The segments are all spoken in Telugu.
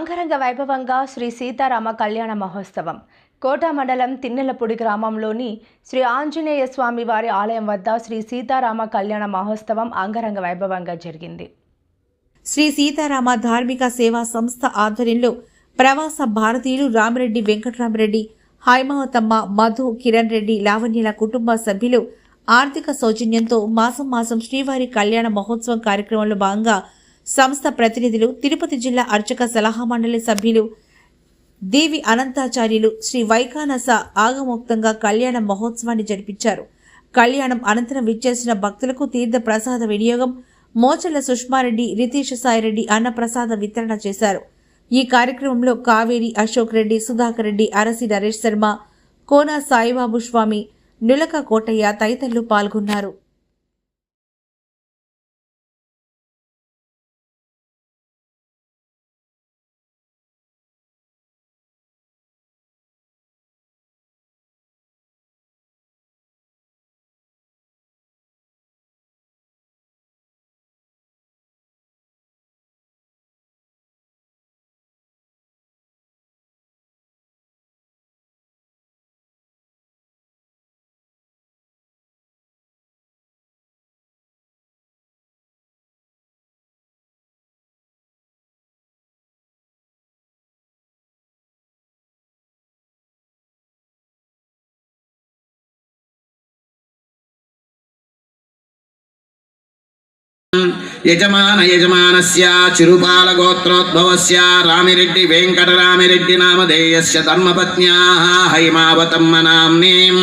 అంగరంగ వైభవంగా శ్రీ సీతారామ కళ్యాణ మహోత్సవం. కోట మండలం తిన్నెలపూడి గ్రామంలోని శ్రీ ఆంజనేయ స్వామి వారి ఆలయం వద్ద శ్రీ సీతారామ కళ్యాణ మహోత్సవం అంగరంగ వైభవంగా జరిగింది. శ్రీ సీతారామ ధార్మిక సేవా సంస్థ ఆధ్వర్యంలో ప్రవాస భారతీయులు రామిరెడ్డి వెంకటరామిరెడ్డి హైమావతమ్మ మధు కిరణ్ రెడ్డి లావణ్యల కుటుంబ సభ్యులు ఆర్థిక సౌజన్యంతో మాసం మాసం శ్రీవారి కళ్యాణ మహోత్సవం కార్యక్రమంలో భాగంగా సంస్థ ప్రతినిధులు తిరుపతి జిల్లా అర్చక సలహా మండలి సభ్యులు దేవి అనంతాచార్యులు శ్రీ వైకానస ఆగమోక్తంగా కళ్యాణ మహోత్సవాన్ని జరిపించారు. కళ్యాణం అనంతరం విచ్చేసిన భక్తులకు తీర్థ ప్రసాద వినియోగం మోచల సుష్మారెడ్డి రితీష్ సాయిరెడ్డి అన్నప్రసాద వితరణ చేశారు. ఈ కార్యక్రమంలో కావేరి అశోక్ రెడ్డి సుధాకర్ రెడ్డి అరసి నరేష్ శర్మ కోన సాయిబాబు స్వామి నులక కోటయ్య తదితరులు పాల్గొన్నారు. యజమాన యజమానస్య చిరుపాల గోత్రోద్భవస్య రామిరెడ్డి వెంకటరామిరెడ్డి నామధేయస్య ధర్మపత్న్యా హైమావతమ్మ నామ్నీం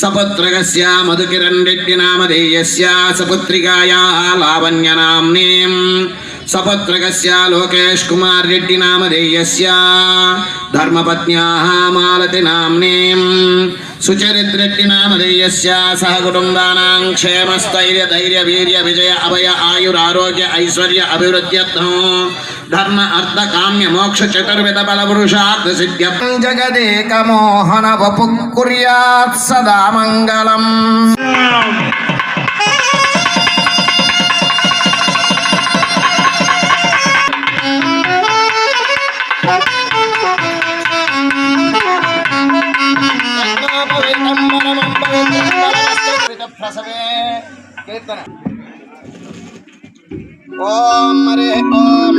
సపుత్రకస్య మధుకిరణ్ రెడ్డి నామధేయస్య సపుత్రికాయా లావణ్య నామ్నీం సపుత్రకస్య లోకేష్ కుమార్ రెడ్డి నామధేయస్య ధర్మపత్న్యా మాలతి నామ్నీం. సుచరిత్రెడ్డి నామధేయస్య సహ కుటుంబానాం క్షేమస్థైర్య ధైర్య వీర్య విజయ అభయ ఆయురారోగ్య ఐశ్వర్య అభివృద్ధ్యర్థం ధర్మ అర్థ కామ్య మోక్ష చతుర్విధ బల పురుషార్థ సిద్ధ్య జగదేక మోహన వపు కుర్యాత్ సదా మంగళం ఓం హరి ఓం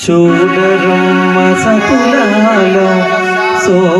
చూడరమ్మ సతులాలో శోభాన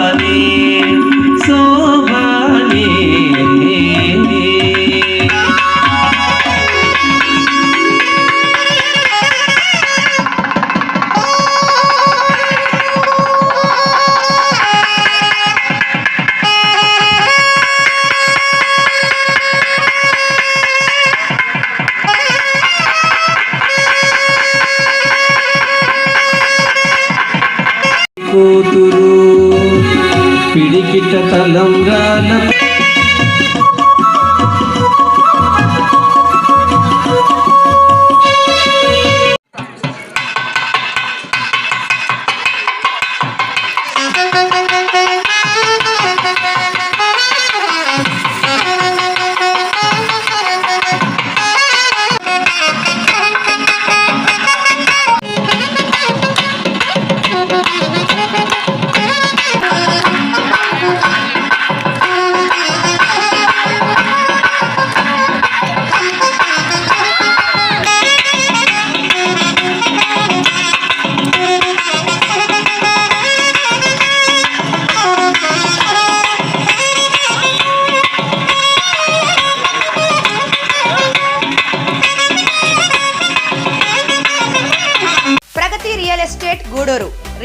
అష్ట తలంబ్రాల